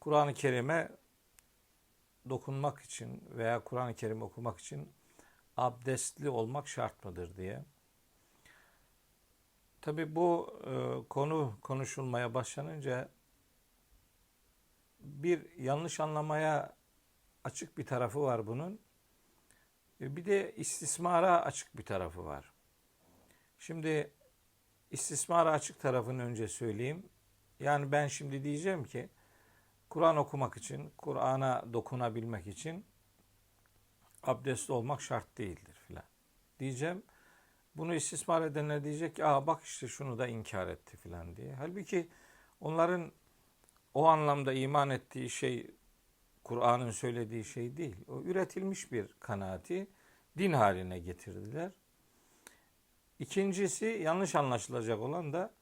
Kur'an-ı Kerim'e dokunmak için veya Kur'an-ı Kerim okumak için abdestli olmak şart mıdır diye. Tabi bu e, konu konuşulmaya başlanınca bir yanlış anlamaya açık bir tarafı var bunun. E, bir de istismara açık bir tarafı var. Şimdi istismara açık tarafını önce söyleyeyim. Yani ben şimdi diyeceğim ki Kur'an okumak için, Kur'an'a dokunabilmek için abdestli olmak şart değildir filan. Diyeceğim. Bunu istismar edenler diyecek ki Aa, bak işte şunu da inkar etti filan diye. Halbuki onların o anlamda iman ettiği şey Kur'an'ın söylediği şey değil. O üretilmiş bir kanaati din haline getirdiler. İkincisi yanlış anlaşılacak olan da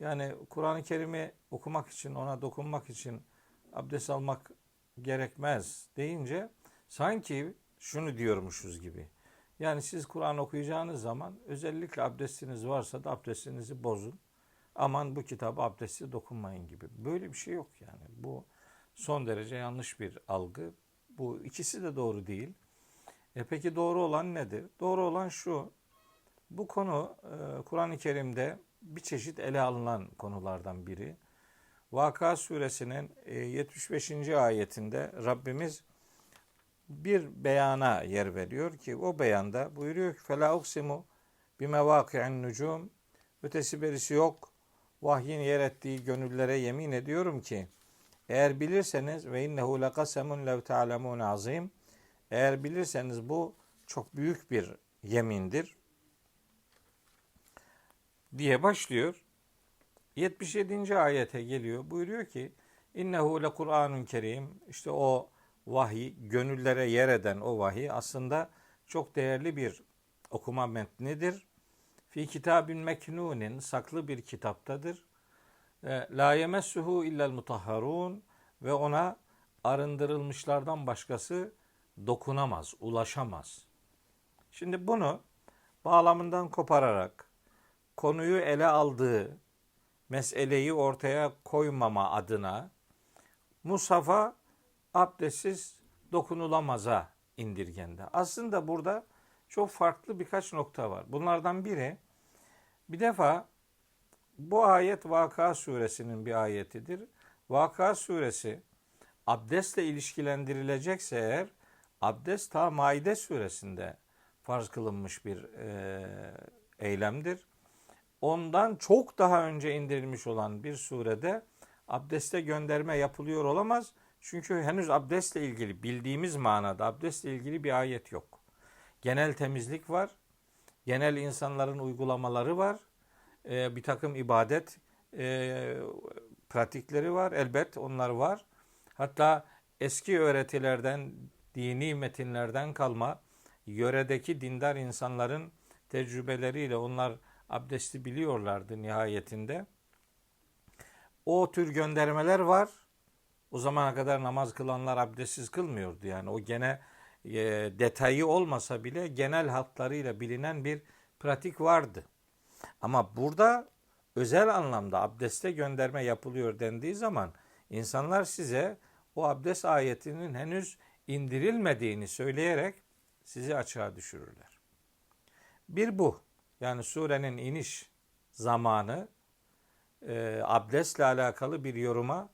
yani Kur'an-ı Kerim'i okumak için, ona dokunmak için abdest almak gerekmez deyince sanki şunu diyormuşuz gibi. Yani siz Kur'an okuyacağınız zaman özellikle abdestiniz varsa da abdestinizi bozun. Aman bu kitaba abdesti dokunmayın gibi. Böyle bir şey yok yani. Bu son derece yanlış bir algı. Bu ikisi de doğru değil. E peki doğru olan nedir? Doğru olan şu. Bu konu e, Kur'an-ı Kerim'de bir çeşit ele alınan konulardan biri. Vaka suresinin 75. E, ayetinde Rabbimiz bir beyana yer veriyor ki o beyanda buyuruyor ki fela uksimu bimevaki'in nucum ötesi berisi yok. Vahyin yer ettiği gönüllere yemin ediyorum ki eğer bilirseniz ve innehu lekasemun lev ta'lemun azim eğer bilirseniz bu çok büyük bir yemindir diye başlıyor. 77. ayete geliyor. Buyuruyor ki innehu le Kur'anun kerim. İşte o vahiy, gönüllere yer eden o vahiy aslında çok değerli bir okuma metnidir. Fi kitabin meknunin saklı bir kitaptadır. E, la yemessuhu illel mutahharun ve ona arındırılmışlardan başkası dokunamaz, ulaşamaz. Şimdi bunu bağlamından kopararak konuyu ele aldığı meseleyi ortaya koymama adına Musaf'a abdestsiz dokunulamaza indirgendi. Aslında burada çok farklı birkaç nokta var. Bunlardan biri bir defa bu ayet Vaka suresinin bir ayetidir. Vaka suresi abdestle ilişkilendirilecekse eğer abdest ta Maide suresinde farz kılınmış bir e, eylemdir. Ondan çok daha önce indirilmiş olan bir surede abdeste gönderme yapılıyor olamaz. Çünkü henüz abdestle ilgili bildiğimiz manada abdestle ilgili bir ayet yok. Genel temizlik var. Genel insanların uygulamaları var. Ee, bir takım ibadet e, pratikleri var. Elbet onlar var. Hatta eski öğretilerden, dini metinlerden kalma yöredeki dindar insanların tecrübeleriyle onlar abdesti biliyorlardı nihayetinde. O tür göndermeler var. O zamana kadar namaz kılanlar abdestsiz kılmıyordu. Yani o gene e, detayı olmasa bile genel hatlarıyla bilinen bir pratik vardı. Ama burada özel anlamda abdeste gönderme yapılıyor dendiği zaman insanlar size o abdest ayetinin henüz indirilmediğini söyleyerek sizi açığa düşürürler. Bir bu. Yani surenin iniş zamanı e, abdestle alakalı bir yoruma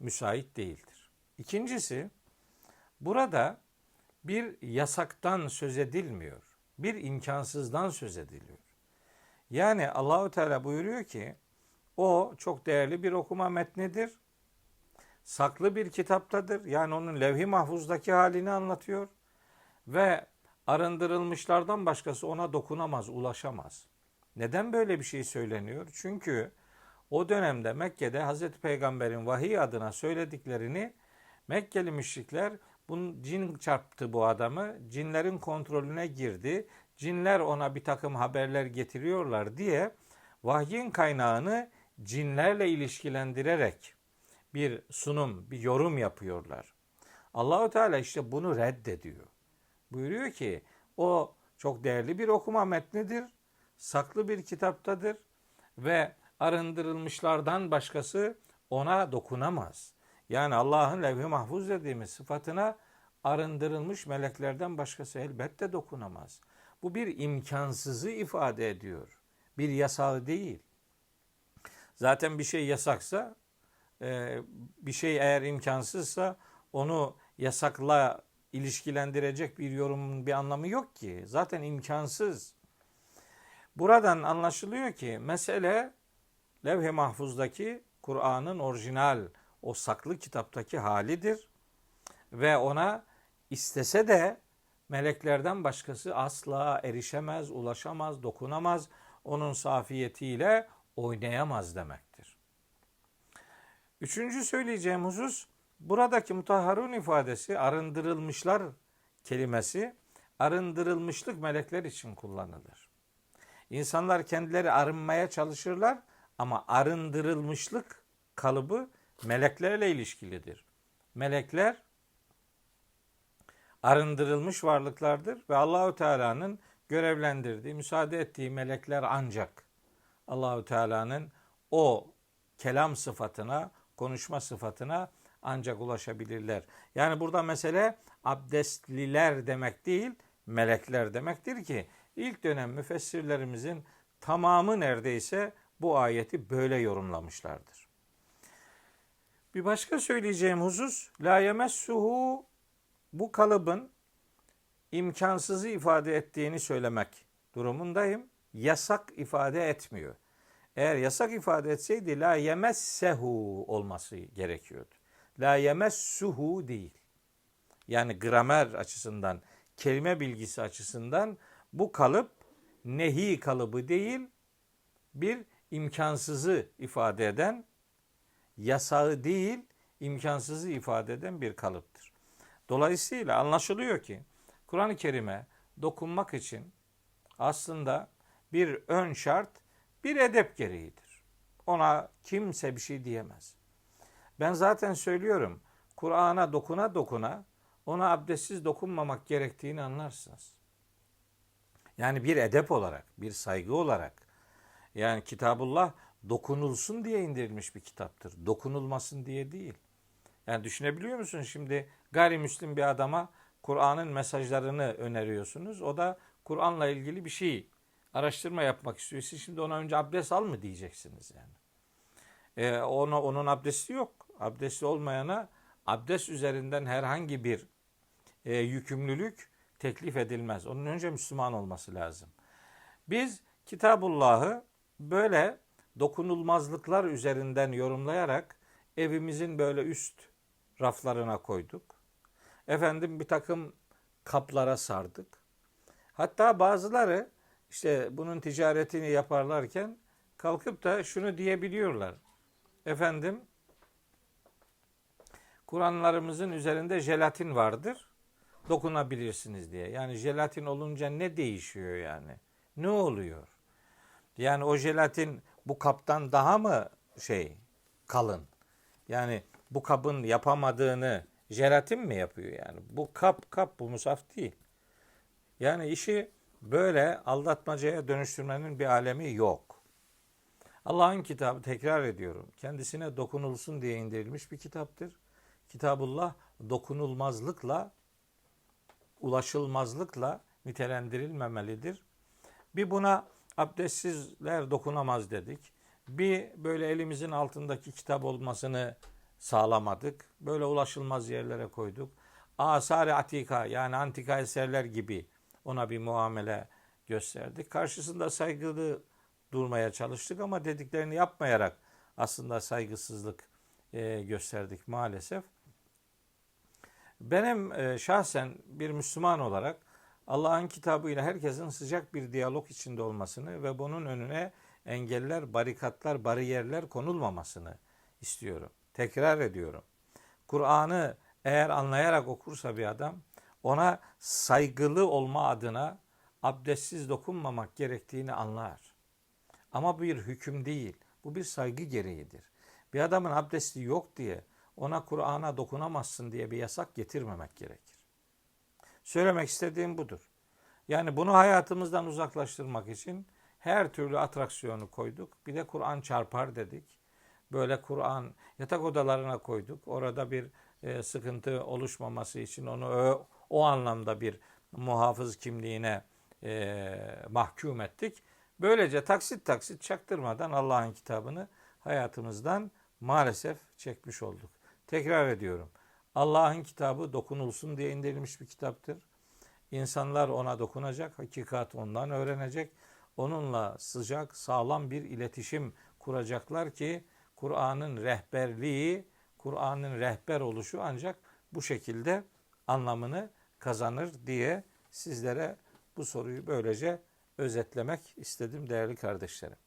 müsait değildir. İkincisi, burada bir yasaktan söz edilmiyor. Bir imkansızdan söz ediliyor. Yani Allahu Teala buyuruyor ki o çok değerli bir okuma metnidir. Saklı bir kitaptadır. Yani onun levh-i mahfuzdaki halini anlatıyor ve arındırılmışlardan başkası ona dokunamaz, ulaşamaz. Neden böyle bir şey söyleniyor? Çünkü o dönemde Mekke'de Hazreti Peygamber'in vahiy adına söylediklerini Mekkeli müşrikler bunun cin çarptı bu adamı, cinlerin kontrolüne girdi, cinler ona bir takım haberler getiriyorlar diye vahyin kaynağını cinlerle ilişkilendirerek bir sunum, bir yorum yapıyorlar. Allahu Teala işte bunu reddediyor. Buyuruyor ki o çok değerli bir okuma metnidir, saklı bir kitaptadır ve arındırılmışlardan başkası ona dokunamaz. Yani Allah'ın levh-i mahfuz dediğimiz sıfatına arındırılmış meleklerden başkası elbette dokunamaz. Bu bir imkansızı ifade ediyor. Bir yasağı değil. Zaten bir şey yasaksa, e, bir şey eğer imkansızsa onu yasakla ilişkilendirecek bir yorumun bir anlamı yok ki. Zaten imkansız. Buradan anlaşılıyor ki mesele levh-i mahfuzdaki Kur'an'ın orijinal o saklı kitaptaki halidir ve ona istese de meleklerden başkası asla erişemez, ulaşamaz, dokunamaz. Onun safiyetiyle oynayamaz demektir. Üçüncü söyleyeceğim husus buradaki mutahharun ifadesi arındırılmışlar kelimesi arındırılmışlık melekler için kullanılır. İnsanlar kendileri arınmaya çalışırlar ama arındırılmışlık kalıbı meleklerle ilişkilidir. Melekler arındırılmış varlıklardır ve Allahü Teala'nın görevlendirdiği, müsaade ettiği melekler ancak Allahü Teala'nın o kelam sıfatına, konuşma sıfatına ancak ulaşabilirler. Yani burada mesele abdestliler demek değil, melekler demektir ki ilk dönem müfessirlerimizin tamamı neredeyse bu ayeti böyle yorumlamışlardır. Bir başka söyleyeceğim husus la yemessuhu bu kalıbın imkansızı ifade ettiğini söylemek durumundayım. Yasak ifade etmiyor. Eğer yasak ifade etseydi la yemessehu olması gerekiyordu. La yemessuhu değil. Yani gramer açısından, kelime bilgisi açısından bu kalıp nehi kalıbı değil, bir imkansızı ifade eden, yasağı değil, imkansızı ifade eden bir kalıptır. Dolayısıyla anlaşılıyor ki Kur'an-ı Kerim'e dokunmak için aslında bir ön şart bir edep gereğidir. Ona kimse bir şey diyemez. Ben zaten söylüyorum. Kur'an'a dokuna dokuna ona abdestsiz dokunmamak gerektiğini anlarsınız. Yani bir edep olarak, bir saygı olarak. Yani Kitabullah dokunulsun diye indirilmiş bir kitaptır. Dokunulmasın diye değil. Yani düşünebiliyor musun şimdi gayrimüslim bir adama Kur'an'ın mesajlarını öneriyorsunuz. O da Kur'an'la ilgili bir şey araştırma yapmak istiyor. Siz şimdi ona önce abdest al mı diyeceksiniz yani. Ee, ona, onun abdesti yok. Abdesti olmayana abdest üzerinden herhangi bir e, yükümlülük teklif edilmez. Onun önce Müslüman olması lazım. Biz Kitabullah'ı böyle dokunulmazlıklar üzerinden yorumlayarak evimizin böyle üst raflarına koyduk. Efendim bir takım kaplara sardık. Hatta bazıları işte bunun ticaretini yaparlarken kalkıp da şunu diyebiliyorlar. Efendim Kur'anlarımızın üzerinde jelatin vardır. Dokunabilirsiniz diye. Yani jelatin olunca ne değişiyor yani? Ne oluyor? Yani o jelatin bu kaptan daha mı şey kalın? Yani bu kabın yapamadığını jelatin mi yapıyor yani? Bu kap kap bu musaf değil. Yani işi böyle aldatmacaya dönüştürmenin bir alemi yok. Allah'ın kitabı tekrar ediyorum. Kendisine dokunulsun diye indirilmiş bir kitaptır. Kitabullah dokunulmazlıkla, ulaşılmazlıkla nitelendirilmemelidir. Bir buna abdestsizler dokunamaz dedik. Bir böyle elimizin altındaki kitap olmasını sağlamadık. Böyle ulaşılmaz yerlere koyduk. Asar-ı atika yani antika eserler gibi ona bir muamele gösterdik. Karşısında saygılı durmaya çalıştık ama dediklerini yapmayarak aslında saygısızlık e, gösterdik maalesef. Benim e, şahsen bir Müslüman olarak Allah'ın kitabıyla herkesin sıcak bir diyalog içinde olmasını ve bunun önüne engeller, barikatlar, bariyerler konulmamasını istiyorum. Tekrar ediyorum. Kur'an'ı eğer anlayarak okursa bir adam ona saygılı olma adına abdestsiz dokunmamak gerektiğini anlar. Ama bir hüküm değil. Bu bir saygı gereğidir. Bir adamın abdesti yok diye ona Kur'an'a dokunamazsın diye bir yasak getirmemek gerekir. Söylemek istediğim budur. Yani bunu hayatımızdan uzaklaştırmak için her türlü atraksiyonu koyduk. Bir de Kur'an çarpar dedik. böyle Kur'an yatak odalarına koyduk. Orada bir e, sıkıntı oluşmaması için onu o, o anlamda bir muhafız kimliğine e, mahkum ettik. Böylece taksit taksit çaktırmadan Allah'ın kitabını hayatımızdan maalesef çekmiş olduk. Tekrar ediyorum. Allah'ın kitabı dokunulsun diye indirilmiş bir kitaptır. İnsanlar ona dokunacak, hakikat ondan öğrenecek. Onunla sıcak, sağlam bir iletişim kuracaklar ki Kur'an'ın rehberliği, Kur'an'ın rehber oluşu ancak bu şekilde anlamını kazanır diye sizlere bu soruyu böylece özetlemek istedim değerli kardeşlerim.